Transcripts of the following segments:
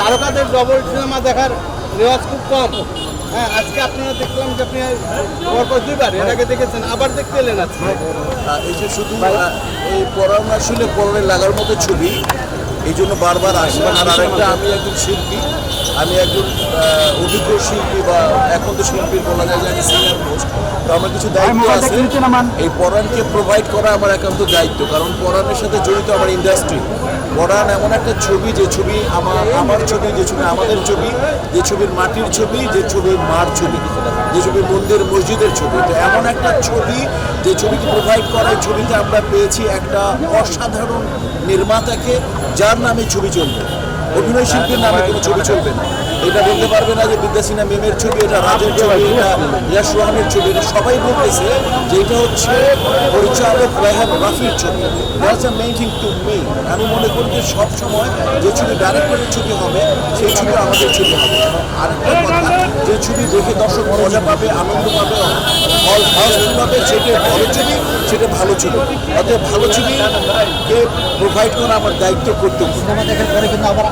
তারকাদের double cinema দেখার রেওয়াজ খুব কম। হ্যাঁ আজকে আপনারা দেখলাম যে আপনি পরপর দুইবার এর আগে দেখেছেন, আবার দেখতে এলেন আজকে। এই যে শুধু এই পড়ানো আসলে পরনে লাগার মতো ছবি, এই জন্য বারবার আসবেন। আর আরেকটা, আমি একজন শিল্পী আমি একজন অভিজ্ঞ শিল্পী বা এখন তো শিল্পীর বলা যায় যে আমি সিনিয়র মোস্ট তো আমার কিছু দায়িত্ব আছে। এই পরাণকে প্রোভাইড করা আমার একান্ত দায়িত্ব কারণ পরাণের সাথে জড়িত আমার ইন্ডাস্ট্রি পরাণ এমন একটা ছবি যে ছবি আমার আমার ছবি যে ছবি আমাদের ছবি যে ছবির মাটির ছবি যে ছবির মার ছবি যে ছবি মন্দির মসজিদের ছবি। তো এমন একটা ছবি যে ছবিকে প্রোভাইড করা ছবিতে আমরা পেয়েছি একটা অসাধারণ নির্মাতাকে যার নামে ছবি চলবে। অভিনয় শিল্পীর নামে কোনো ছবি চলবে না। এটা বলতে পারবে না যে বিদ্যাসিনা মেমের ছবি, এটা রাজের ছবি, এটা ইয়াস ছবি, এটা সবাই বলতেছে যে এটা হচ্ছে পরিচালক রায়হান রাফির ছবি। That's a main thing to me আমি মনে করি যে সব সময় যে ছবি ডাইরেক্টরের ছবি হবে, সেই ছবি আমাদের ছবি হবে। আরেকটা কথা, যে ছবি দেখে দর্শক মজা পাবে, আনন্দ পাবে, হল হাউসফুল পাবে সেটা ভালো ছবি, সেটা ভালো ছবি। অতএব ভালো ছবিকে প্রোভাইড করা আমার দায়িত্ব কর্তব্য। সিনেমা দেখার পরে কিন্তু আবার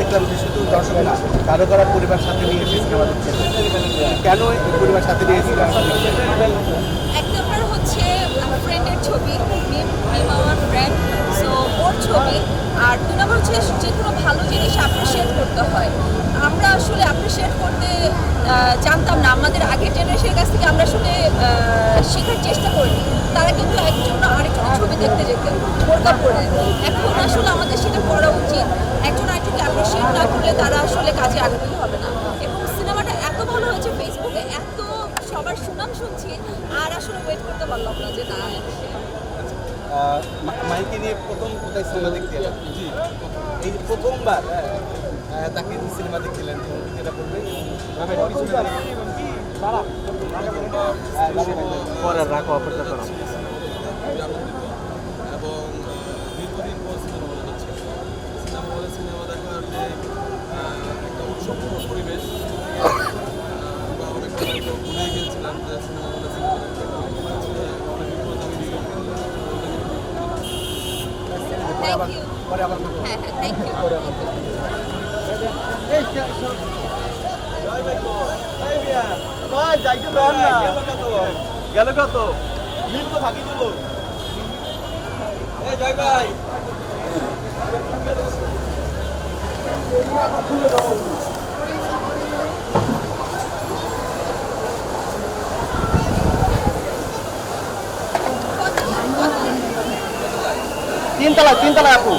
দেখলাম কারও কারও পরিবার সাথে নিয়ে এসে সিনেমা কেন পরিবার সাথে নিয়ে এসে ছবি আমার সো ওর ছবি আর দু নম্বর হচ্ছে যে কোনো ভালো জিনিস অ্যাপ্রিসিয়েট করতে হয়। আমরা আসলে অ্যাপ্রিসিয়েট করতে জানতাম না। আমাদের আগের জেনারেশনের কাছ থেকে আমরা আসলে শেখার চেষ্টা করিনি তারা কিন্তু একজন আরেকজনের ছবি দেখতে যেতেন ওয়ার্কআপ করে এখন আসলে আমাদের সেটা করা উচিত। একজন আরেকজনকে অ্যাপ্রিসিয়েট না করলে তারা আসলে কাজে আগ্রহী হবে না। এবং সিনেমাটা এত ভালো হয়েছে ফেসবুকে এত সবার সুনাম শুনছি, আর আসলে ওয়েট করতে পারলাম না। মাইকে নিয়ে প্রথম কোথায় সিনেমা দেখতে এলেন জি। এই প্রথমবার হ্যাঁ, তাকে সিনেমা দেখতে এলেন যেটা বলবেন পরে রাখো অপেক্ষা করো। এবং দীর্ঘদিন পর সিনেমা হলে যাচ্ছে সিনেমা হলে সিনেমা দেখার যে একটা উৎসবমুখ পরিবেশ হ্যাঁ হ্যাঁ থ্যাংক ইউ গেল কত? মিল তো ভাগি দিল। জয় ভাই। তিনতলা তিনতলা আপু।